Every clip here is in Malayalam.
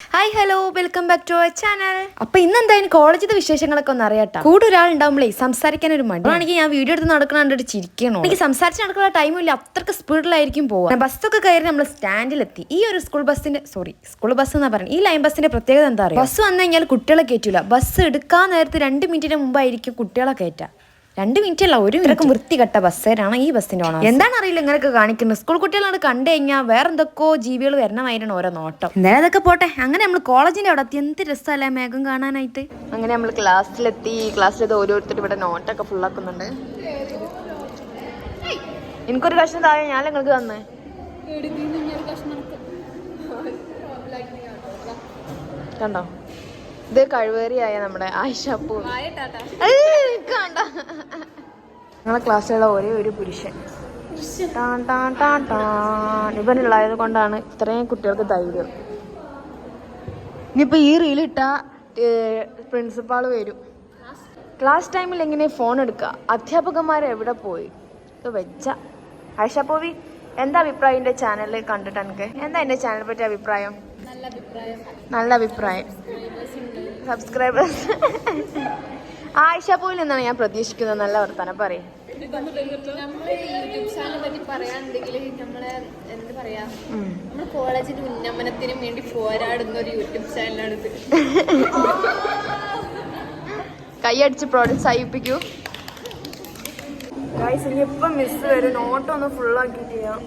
Hi hello welcome back to our channel അപ്പൊ ഇന്ന് എന്തായാലും കോളേജിലെ വിശേഷങ്ങളൊക്കെ ഒന്ന് അറിയാട്ടോ? കൂടെ ഒരാൾ ഉണ്ടാവുമ്പോഴേ സംസാരിക്കാൻ ഒരു മടി. ആണെങ്കിൽ ഞാൻ വീഡിയോ എടുത്ത് നടക്കണ കണ്ടിട്ട് ചിരിക്കണോ? എനിക്ക് സംസാരിച്ച് നടക്കുന്ന ടൈമില്ല അത്രയ്ക്ക് സ്പീഡിലായിരിക്കും പോവാ. ബസ്സൊക്കെ കയറി നമ്മൾ സ്റ്റാൻഡിലെത്തി ഈ ഒരു സ്കൂൾ ബസ്സിന്റെ സോറി സ്കൂൾ ബസ് എന്നാ പറയുന്നത് ഈ ലൈൻ ബസ്സിന്റെ പ്രത്യേകത എന്താ പറയുക ബസ് വന്നു കഴിഞ്ഞാൽ കുട്ടികളെ കയറ്റൂല ബസ് എടുക്കാൻ നേരത്തെ രണ്ട് മിനിറ്റിന് മുമ്പായിരിക്കും കുട്ടികളെ കയറ്റുക രണ്ട് മിനിറ്റ് അല്ല ഒരു മിനിറ്റ്. വൃത്തികെട്ട ബസ്സേരാണ് ഈ ബസ്സിന്റെ ഓണം എന്താണ് അറിയില്ല ഇങ്ങനെയൊക്കെ കാണിക്കുന്നത്. സ്കൂൾ കുട്ടികളാണ് കണ്ടു കഴിഞ്ഞാൽ വേറെ എന്തൊക്കെയോ ജീവികൾ വരണമായിരുന്നു ഓരോ നോട്ടം. എന്തായാലും അതൊക്കെ പോട്ടെ. അങ്ങനെ നമ്മൾ കോളേജിന്റെ അവിടെ എത്തി. എന്ത് രസമല്ലേ മേഘം കാണാനായിട്ട്? അങ്ങനെ നമ്മൾ ക്ലാസ്സിലെത്തി. ക്ലാസ്സിലെത്തി ഓരോരുത്തർ ഇവിടെ നോട്ടൊക്കെ ഫുള്ളാക്കുന്നുണ്ട് എനിക്കൊരു കഷ്ണം താഴെ ഞാൻ നിങ്ങൾക്ക് തന്നേ. കണ്ടോ? ഇത് കഴിവേറിയായ നമ്മുടെ ആയിഷപ്പൂ കണ്ട ഞങ്ങളെ ക്ലാസ്സിലുള്ള ഒരേ ഒരു പുരുഷൻ. ടാൻ ടാൻ ടാൻ ടാൻ. ഇവനുള്ളായത് കൊണ്ടാണ് ഇത്രയും കുട്ടികൾക്ക് ധൈര്യം. ഇനിയിപ്പോ ഈ റീലിട്ട പ്രിൻസിപ്പാൾ വരും. ക്ലാസ് ടൈമിൽ എങ്ങനെ ഫോൺ എടുക്കുക അധ്യാപകന്മാർ എവിടെ പോയി? ഇത് വെച്ച. ആയിഷ പോവി എന്താ അഭിപ്രായം എന്റെ ചാനലിൽ കണ്ടിട്ട് എനിക്ക് എന്താ എന്റെ ചാനലിനെ പറ്റിയ അഭിപ്രായം? നല്ല അഭിപ്രായം. സബ്സ്ക്രൈബേഴ്സ് ആയിഷ പോലും നിന്നാണ് ഞാൻ പ്രതീക്ഷിക്കുന്നത്. നല്ല വർത്താനം പറയും. നമ്മൾ യൂട്യൂബ് ചാനലിനെ പറ്റി പറയാനുണ്ടെങ്കിൽ നമ്മളെ എന്താ പറയാ? നമ്മുടെ കോളേജിന്റെ ഉന്നമനത്തിനും വേണ്ടി പോരാടുന്ന ഒരു യൂട്യൂബ് ചാനലാണ് ഇത്. കൈയടിച്ച് പ്രോത്സാഹിപ്പിക്കൂ ഗൈസ് ഇനി ഇപ്പം മിസ് വരും. നോട്ടൊന്ന് ഫുള്ളാക്കി ചെയ്യാം.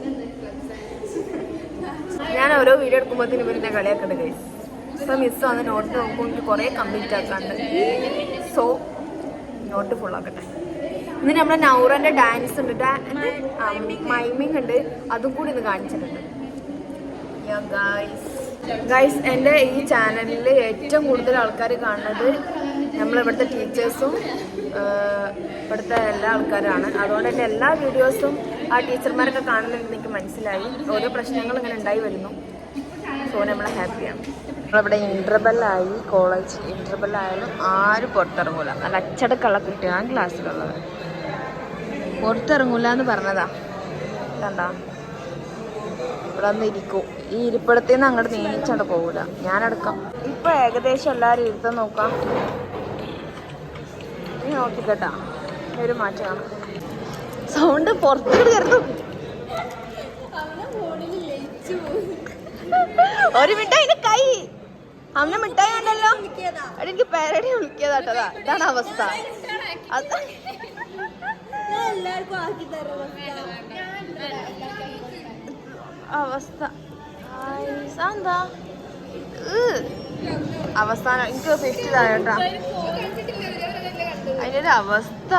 ഞാൻ ഓരോ വീഡിയോ എടുക്കുമ്പോഴത്തേനും ഇവർ എന്നെ കളിയാക്കണ്ട് ഗൈസ് ഇപ്പം മിസ് വന്ന് നോട്ട് നോക്കുമ്പോൾ എനിക്ക് കുറേ കംപ്ലീറ്റ് ആക്കാണ്ട് സോ നോട്ട് ഫുൾ ആക്കട്ടെ. ഇന്ന് നമ്മുടെ നൗറന്റെ ഡാൻസ് ഉണ്ട്. മൈമിങ് ഉണ്ട്. അതും കൂടി ഇന്ന് കാണിച്ചിട്ടുണ്ട്. ഗൈസ് എന്റെ ഈ ചാനലിൽ ഏറ്റവും കൂടുതൽ ആൾക്കാർ കാണുന്നത് നമ്മളിവിടുത്തെ ടീച്ചേഴ്സും ഇവിടുത്തെ എല്ലാ ആൾക്കാരാണ്. അതുകൊണ്ട് തന്നെ എല്ലാ വീഡിയോസും ആ ടീച്ചർമാരൊക്കെ കാണുന്നത് എനിക്ക് മനസ്സിലായി. ഓരോ പ്രശ്നങ്ങൾ ഇങ്ങനെ ഉണ്ടായി വരുന്നു. സോ നമ്മൾ ഹാപ്പിയാണ് നമ്മളിവിടെ ഇന്റർബെല്ലായി കോളേജ് ഇന്റർബെല്ലായാലും ആരും പുറത്തിറങ്ങൂല. നല്ല അച്ചടക്കുള്ള കുട്ടിയാണ് ക്ലാസ്സിലുള്ളത് പുറത്തിറങ്ങൂല എന്ന് പറഞ്ഞതാ. കണ്ടാ? ഇവിടെ ഒന്ന് ഇരിക്കും. ഈ ഇരിപ്പിടത്തിൽ നിന്ന് അങ്ങോട്ട് നീച്ചോണ്ട് പോകൂല. ഞാനടക്കം. ഇപ്പൊ ഏകദേശം എല്ലാവരും ഇരുത്തം നോക്കാം. നീ നോക്കിക്കട്ടാ. ഒരു മാറ്റം സൗണ്ട് പുറത്തോട്ട് കയറുന്നു. ഒരു മിഠായി കൈ. അമ്മ മിഠായി ഉണ്ടല്ലോ. എനിക്ക് പേരടി വിളിക്കാതാട്ടതാ ഇതാണ് അവസ്ഥ. അവസ്ഥ. എന്താ. അവസാനം എനിക്ക് ഫിഫ്റ്റി താഴേട്ടാ അതിന്റെ ഒരു അവസ്ഥ.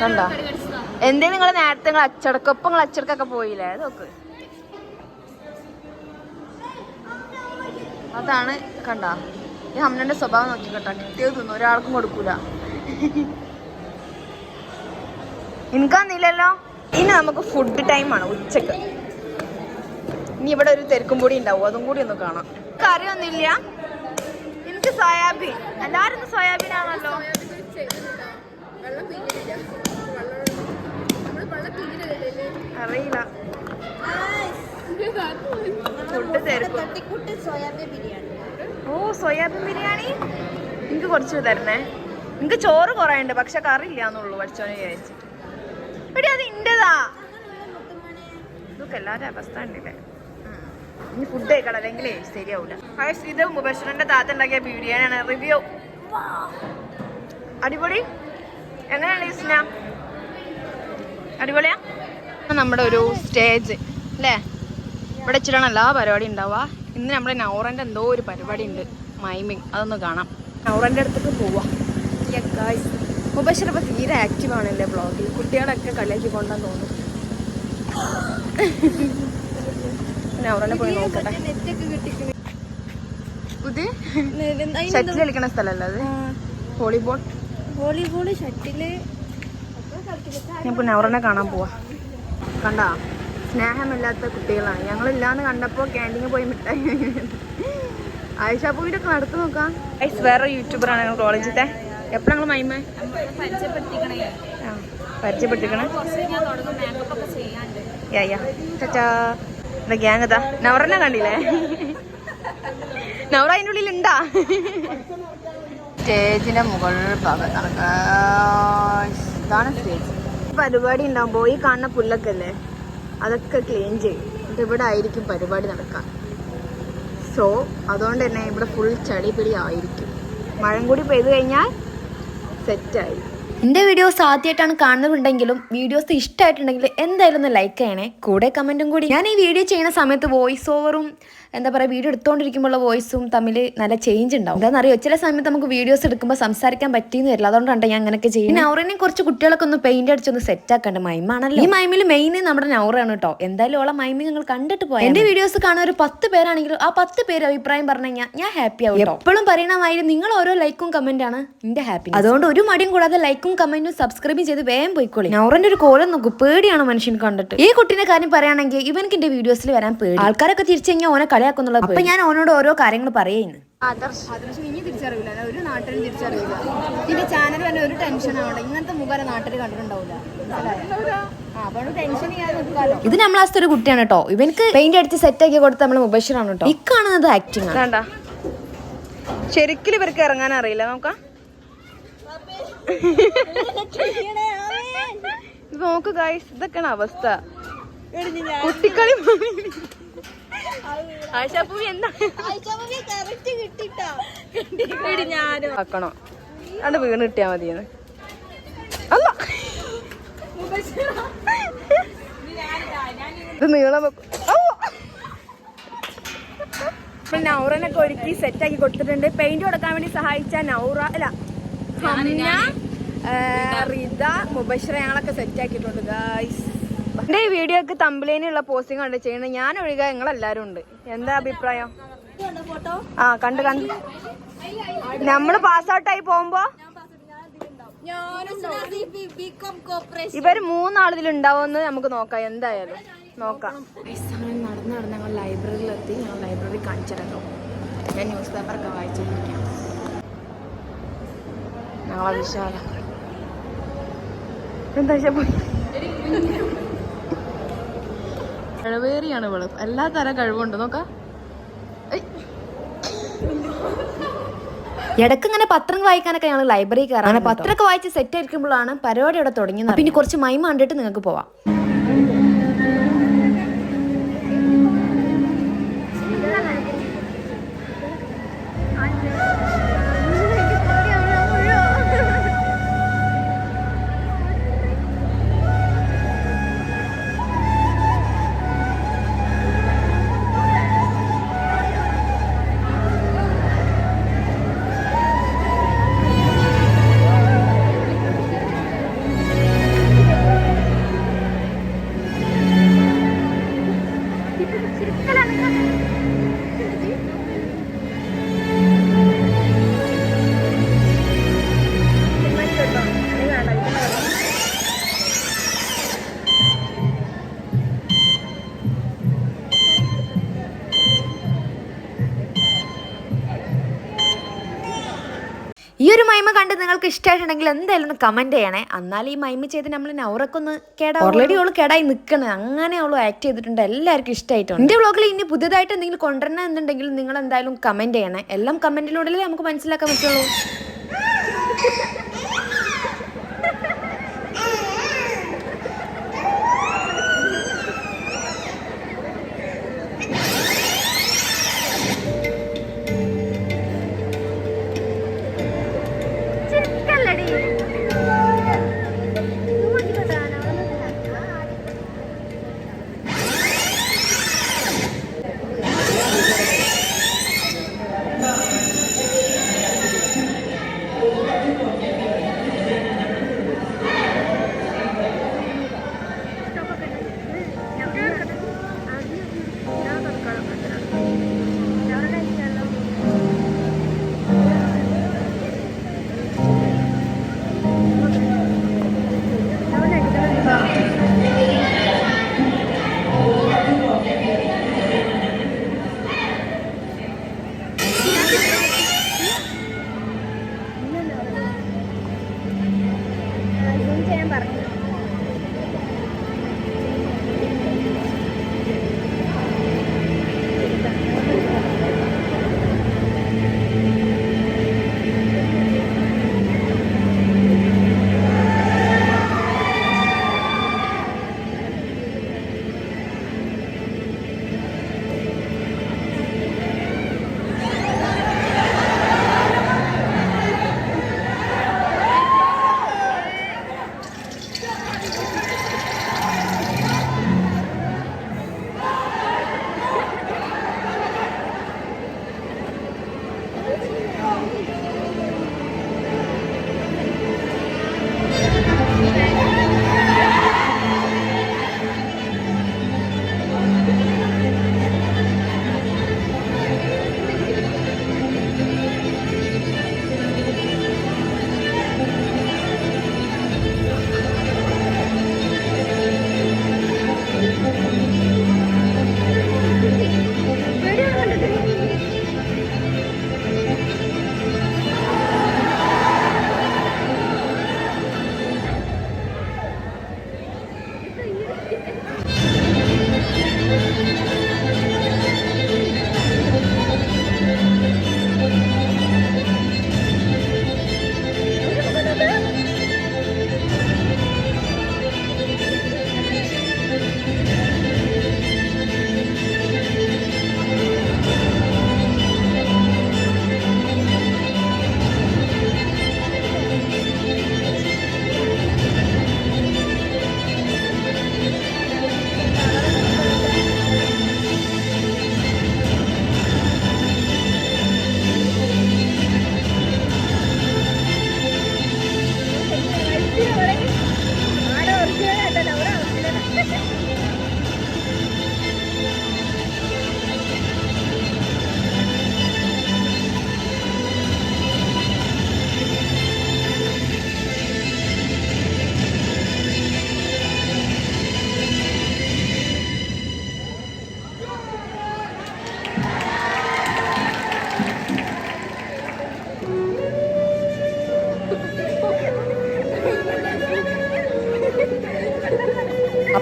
കണ്ടോ? എന്തേ നിങ്ങൾ നേരത്തെ നിങ്ങൾ അച്ചടക്കൊപ്പം നിങ്ങൾ അച്ചടക്കൊക്കെ പോയില്ലേ? നോക്ക്. അതാണ് കണ്ട? ഈ അമ്മന്റെ സ്വഭാവം നോക്കി കേട്ടോ കിട്ടിയത് തിന്നു. ഒരാൾക്കും കൊടുക്കൂല. എനിക്കന്നില്ലല്ലോ ഇനി നമുക്ക് ഫുഡ് ടൈമാണ് ഉച്ചയ്ക്ക്. ഇനി ഇവിടെ ഒരു തിരക്കും പൊടി ഉണ്ടാവും. അതും കൂടി ഒന്ന് കാണാം. കറിയൊന്നുമില്ല എനിക്ക് സോയാബീൻ എല്ലാവരും സോയാബീൻ ആണല്ലോ വെള്ളം പിന്നില്ല നമ്മൾ വെള്ളം പിന്നിലല്ലേ അറിയില്ല ഫുഡ് തെരുക്കും തട്ടിക്കൂട്ട് ഓ സോയാബീൻ ബിരിയാണി? നിങ്ങൾക്ക് കുറച്ച് തരണേ. നിങ്ങൾക്ക് ചോറ് കുറേ ഉണ്ട് പക്ഷെ കറി ഇല്ലാന്നുള്ളൂ പഠിച്ചോനെ വിചാരിച്ചിട്ട് എടി അത് ഇന്റെതാ ഇതൊക്കെ എല്ലാവരും അവസ്ഥ ഉണ്ടല്ലേ ഇനി ഫുഡ് കഴിക്കണം അല്ലെങ്കിൽ ശരിയാവൂല. ഇത് മുബഷറിന്റെ താത്ത ഉണ്ടാക്കിയ ബിരിയാണിയാണ് റിവ്യൂ അടിപൊളി. എങ്ങനെയാണ് ഇസ്ന അടിപൊളിയാ? നമ്മുടെ ഒരു സ്റ്റേജ് അല്ലേ? ഇവിടെ വെച്ചിട്ടാണ് എല്ലാ പരിപാടി ഉണ്ടാവുക. ഇന്ന് നമ്മുടെ നൗറന്റെ എന്തോ ഒരു പരിപാടി ഉണ്ട് മൈമിങ്. അതൊന്ന് കാണാം. നൗറന്റെ അടുത്തേക്ക് പോവാം. മുബഷർ ഇപ്പൊ തീരെ ആക്റ്റീവ് ആണല്ലേ ബ്ലോഗിൽ കുട്ടികളൊക്കെ കളിയാക്കി കൊണ്ടാന്ന് തോന്നുന്നു. നൗറനെ പോയി നോക്കട്ടെ. ഇത് ഷട്ടിൽ കളിക്കണ സ്ഥലമല്ല അത്? വോളിബോൾ? Volleyball shuttle. ഞാൻ നൗറനെ കാണാൻ പോവാ. കണ്ടാ? സ്നേഹമില്ലാത്ത കുട്ടികളാണ്. ഞങ്ങളില്ലാന്ന് കണ്ടപ്പോ ക്യാന്റീനിൽ പോയി മിഠായി ആയിഷ പോയിട്ടൊക്കെ നടത്തു നോക്കാം. വേറെ യൂട്യൂബറാണ് ഞങ്ങൾ കോളേജിലത്തെ എപ്പോഴാണ് ഞങ്ങൾ മൈമ? പരിചയപ്പെട്ടിരിക്കണേ ഒക്കെ ഗ്യാങ് ഇതാ? നവറനെ കണ്ടില്ലേ? നവറ അതിന്റെ ഉള്ളിൽ ഉണ്ടാ സ്റ്റേജിന്റെ മുകൾ ഭാഗത്താണ് ഇതാണ് സ്റ്റേജ്. പരിപാടി ഉണ്ടാകുമ്പോൾ ഈ കാണുന്ന പുല്ലൊക്കെ അല്ലേ? അതൊക്കെ ക്ലീൻ ചെയ്യും. ഇവിടെ ആയിരിക്കും പരിപാടി നടക്കാൻ. സോ അതുകൊണ്ട് തന്നെ ഇവിടെ ഫുൾ ചളി പിടി ആയിരിക്കും. മഴം കൂടി പെയ്തു കഴിഞ്ഞാൽ സെറ്റായി എന്റെ വീഡിയോസ് ആദ്യമായിട്ടാണ് കാണുന്നുണ്ടെങ്കിലും വീഡിയോസ് ഇഷ്ടമായിട്ടുണ്ടെങ്കിൽ എന്തായാലും ഒന്ന് ലൈക്ക് ചെയ്യണേ. കൂടെ കമന്റും കൂടി. ഞാൻ ഈ വീഡിയോ ചെയ്യുന്ന സമയത്ത് വോയിസ് ഓവറും എന്താ പറയുക വീഡിയോ എടുത്തുകൊണ്ടിരിക്കുമ്പോഴുള്ള വോയിസും തമ്മിൽ നല്ല ചേഞ്ച് ഉണ്ടാവും. എന്താണെന്നറിയോ ചില സമയത്ത് നമുക്ക് വീഡിയോസ് എടുക്കുമ്പോൾ സംസാരിക്കാൻ പറ്റിയെന്ന് വരില്ല. അതുകൊണ്ടാണ് ഞാൻ അങ്ങനെയൊക്കെ ചെയ്യുന്നത്. നൗറിനെയും കുറച്ച് കുട്ടികളൊക്കെ ഒന്ന് പെയിന്റ് അടിച്ചൊന്ന് സെറ്റ് ആക്കേണ്ട. മൈമാണല്ലോ. ഈ മൈമിൽ മെയിൻ നമ്മുടെ നൗറാണ് കേട്ടോ എന്തായാലും ഓളെ മൈമി നിങ്ങൾ കണ്ടിട്ട് പോയാൽ എന്റെ വീഡിയോസ് കാണാൻ ഒരു പത്ത് പേരാണെങ്കിലും ആ പത്ത് പേര് അഭിപ്രായം പറഞ്ഞു കഴിഞ്ഞാൽ ഞാൻ ഹാപ്പി ആവും എപ്പോഴും പറയണ മാതിരി നിങ്ങൾ ഓരോ ലൈക്കും കമന്റ് ആണ് എന്റെ ഹാപ്പി അതുകൊണ്ട് ഒരു മടിയും കൂടാതെ ലൈക്കും കമന്റും സബ്സ്ക്രൈബും ചെയ്ത് വേഗം പോയിക്കോളി. നൗറിന്റെ ഒരു കോലം നോക്കൂ. പേടിയാണ് മനുഷ്യൻ കണ്ടിട്ട്. ഈ കുട്ടീന്റെ കാര്യം പറയുകയാണെങ്കിൽ ഇവനക്ക് എന്റെ വീഡിയോസിൽ വരാൻ പേടി. ആൾക്കാരൊക്കെ തിരിച്ചു കഴിഞ്ഞാൽ ഓനെ കളിയാക്കുന്നുള്ള അപ്പൊ ഞാൻ ഓനോട് ഓരോ കാര്യങ്ങൾ പറയുന്നു. ആദർശ്. ഇനി തിരിച്ചറിയില്ല ഒരു നാട്ടിൽ തിരിച്ചറിയില്ല ഇതിന്റെ ചാനൽ തന്നെ ഒരു ടെൻഷൻ ആവണ്ട. ഇങ്ങനത്തെ മുഖം നാട്ടിൽ കണ്ടിട്ടുണ്ടാവില്ല ഇത് നമ്മളാസ്ത ഒരു കുട്ടിയാണ് കേട്ടോ ഇവനക്ക് പെയിന്റ് അടിച്ച് സെറ്റ് ആക്കി കൊടുത്ത നമ്മൾ മുബഷിറാണ് കേട്ടോ ഈ കാണുന്നത് ആക്ടിങ് ആണ്. ശരിക്കും ഇവർക്ക് ഇറങ്ങാൻ അറിയില്ല. നോക്കാം. നോക്ക് ഗായ്സ് ഇതൊക്കെയാണ് അവസ്ഥ. കുട്ടിക്കളി ആശാപ്പൂവി എന്താ ആക്കണോ? അത് വീണ് കിട്ടിയാ മതിയെന്ന്. അല്ല. ഇത് നീളം! ഇപ്പൊ നൗറനൊക്കെ ഒരുക്കി സെറ്റ് ആക്കി കൊടുത്തിട്ടുണ്ട്. പെയിന്റ് കൊടുക്കാൻ വേണ്ടി സഹായിച്ച നൗറ അല്ല ഹംന, റിത മുബശ്ര ഞങ്ങളൊക്കെ സെറ്റ് ആക്കിയിട്ടുണ്ട് ഗായ്സ് എന്റെ ഈ വീഡിയോക്ക് തമ്പിലേനുള്ള പോസ്റ്റിംഗ് ഉണ്ട് ചെയ്യുന്നത് ഞാൻ ഒഴികെ നിങ്ങളെല്ലാരും ഉണ്ട്. എന്താ അഭിപ്രായം? ആ കണ്ട് കണ്ട്. നമ്മൾ പാസ് ഔട്ടായി പോകുമ്പോ? ഇവർ മൂന്നാളിലുണ്ടാവുമെന്ന് നമുക്ക് നോക്കാം. എന്തായാലും നോക്കാം. നടന്ന് നടന്ന് ഞങ്ങൾ ലൈബ്രറിയിലെത്തി. ഞങ്ങൾ ലൈബ്രറി കാണിച്ചിരുന്നു ഞാൻ ന്യൂസ് പേപ്പറൊക്കെ വായിച്ചിരിക്കാം ഞങ്ങളെ വിശാല. എന്താ കഴിവേറിയാണ് ഇവൾ. എല്ലാ തരം കഴിവുണ്ട്. നോക്കാം. ഇടയ്ക്ക് ഇങ്ങനെ പത്രം വായിക്കാനൊക്കെ ഞങ്ങൾ ലൈബ്രറി കയറാൻ അങ്ങനെ പത്രമൊക്കെ വായിച്ച് സെറ്റ് ആയിരിക്കുമ്പോഴാണ് പരിപാടി ഇവിടെ തുടങ്ങിയത് പിന്നെ കുറച്ച് മൈമ കണ്ടിട്ട് നിങ്ങൾക്ക് പോവാം. കണ്ട് നിങ്ങൾക്ക് ഇഷ്ടമായിട്ടുണ്ടെങ്കിൽ എന്തായാലും ഒന്ന് കമന്റ് ചെയ്യണേ. എന്നാൽ ഈ മൈമ ചെയ്ത് നമ്മൾ നൗറക്കൊന്ന് കേടാ ഓൾറെഡി അവൾ കേടായി നിൽക്കണേ അങ്ങനെ അവൾ ആക്ട് ചെയ്തിട്ടുണ്ട്. എല്ലാവർക്കും ഇഷ്ടമായിട്ടുണ്ട് എന്റെ വ്ളോഗിൽ ഇനി പുതിയതായിട്ട് എന്തെങ്കിലും കൊണ്ടുവരണം എന്നുണ്ടെങ്കിൽ നിങ്ങൾ എന്തായാലും കമന്റ് ചെയ്യണേ. എല്ലാം കമന്റിലൂടെ നമുക്ക് മനസ്സിലാക്കാൻ പറ്റുള്ളൂ.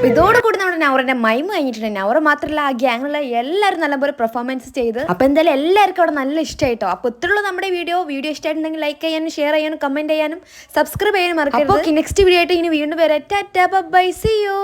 അപ്പൊ ഇതോടുകൂടി നമ്മുടെ നവറിന്റെ മൈമ കഴിഞ്ഞിട്ടുണ്ട്. നൗറ മാത്രമല്ല ആ ഗ്യാങ്ങിലുള്ള എല്ലാവരും നല്ലപോലെ പെർഫോമൻസ് ചെയ്ത്. അപ്പൊ എന്തായാലും എല്ലാവർക്കും അവിടെ നല്ല ഇഷ്ടമായിട്ടോ? അപ്പൊ ഇത്രയുള്ള നമ്മുടെ വീഡിയോ. വീഡിയോ ഇഷ്ടമായിട്ടുണ്ടെങ്കിൽ ലൈക്ക് ചെയ്യാനും ഷെയർ ചെയ്യാനും കമന്റ് ചെയ്യാനും സബ്സ്ക്രൈബ് ചെയ്യാനും മറക്കരുത്. നെക്സ്റ്റ് വീഡിയോ ആയിട്ട് ഇനി വീണ്ടും വരാം. Tata bye C U